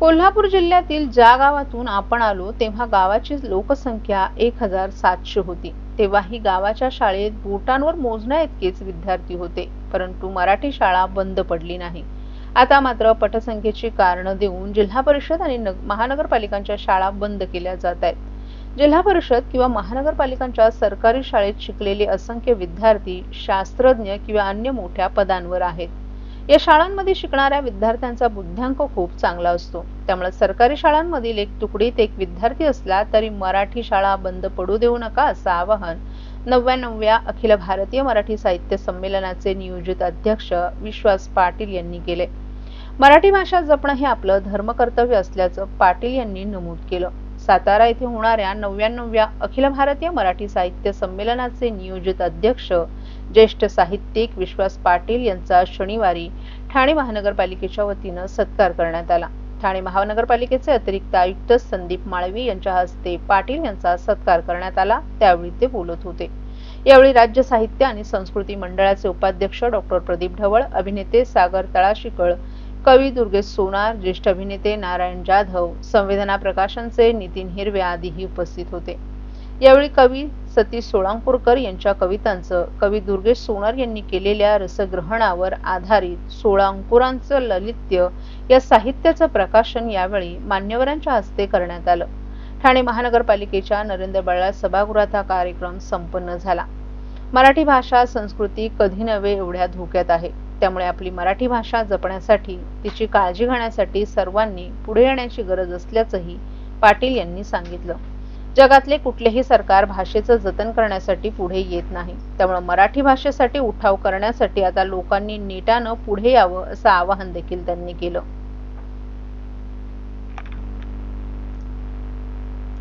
कोल्हापूर जिल्ह्यातील ज्या गावातून आपण आलो तेव्हा गावाची लोकसंख्या एक हजार सातशे होती. तेव्हाही गावाच्या शाळेत बोटांवर मोजण्या इतकेच विद्यार्थी होते परंतु मराठी शाळा बंद पडली नाही. आता मात्र पटसंख्येची कारणं देऊन जिल्हा परिषद आणि नग- महानगरपालिकांच्या शाळा बंद केल्या जात आहेत. जिल्हा परिषद किंवा महानगरपालिकांच्या सरकारी शाळेत शिकलेले असंख्य विद्यार्थी शास्त्रज्ञ किंवा अन्य मोठ्या पदांवर आहेत. या शाळांमध्ये शिकणाऱ्या विद्यार्थ्यांचा बुद्ध्यांक खूप चांगला असतो. त्यामुळे सरकारी शाळांमधील एक तुकडीत एक विद्यार्थी असला तरी मराठी शाळा बंद पडू देऊ नका असं आवाहन नव्याण्णव्या अखिल भारतीय मराठी साहित्य संमेलनाचे नियोजित अध्यक्ष विश्वास पाटील यांनी केले. मराठी भाषा जपणं हे आपलं धर्मकर्तव्य असल्याचं पाटील यांनी नमूद केलं. सातारा येथे होणाऱ्या नव्याण्णव्या अखिल भारतीय मराठी साहित्य संमेलनाचे नियोजित अध्यक्ष ज्येष्ठ साहित्यिक विश्वास पाटील यांचा शनिवारी ठाणे महानगरपालिकेच्या वतीनं सत्कार करण्यात आला. ठाणे महानगरपालिकेचे अतिरिक्त आयुक्त संदीप माळवी यांच्या हस्ते पाटील यांचा सत्कार करण्यात आला. त्यावेळी ते बोलत होते. यावेळी राज्य साहित्य आणि संस्कृती मंडळाचे उपाध्यक्ष डॉक्टर प्रदीप ढवळ अभिनेते सागर तळाशिकळ कवी दुर्गेश सोनार ज्येष्ठ अभिनेते नारायण जाधव संवेदना प्रकाशनचे नितीन हिरवे आदीही उपस्थित होते. यावेळी कवी सतीश सोळांपूरकर यांच्या कवितांचं. कवी दुर्गेश सोनार यांनी केलेल्या रसग्रहणावर आधारित सोळांकुरांचं ललित्य या साहित्याचं प्रकाशन यावेळी मान्यवरांच्या हस्ते करण्यात आलं. ठाणे महानगरपालिकेच्या नरेंद्र बळाळ सभागृहात हा कार्यक्रम संपन्न झाला. मराठी भाषा संस्कृती कधी नव्हे एवढ्या धोक्यात आहे. त्यामुळे आपली मराठी भाषा जपण्यासाठी तिची काळजी घेण्यासाठी सर्वांनी पुढे येण्याची गरज असल्याचंही पाटील यांनी सांगितलं. जगातले कुठलेही सरकार भाषेचं जतन करण्यासाठी पुढे येत नाही. त्यामुळे मराठी भाषेसाठी उठाव करण्यासाठी आता लोकांनी नेटानं पुढे यावं असं आवाहन देखील त्यांनी केलं.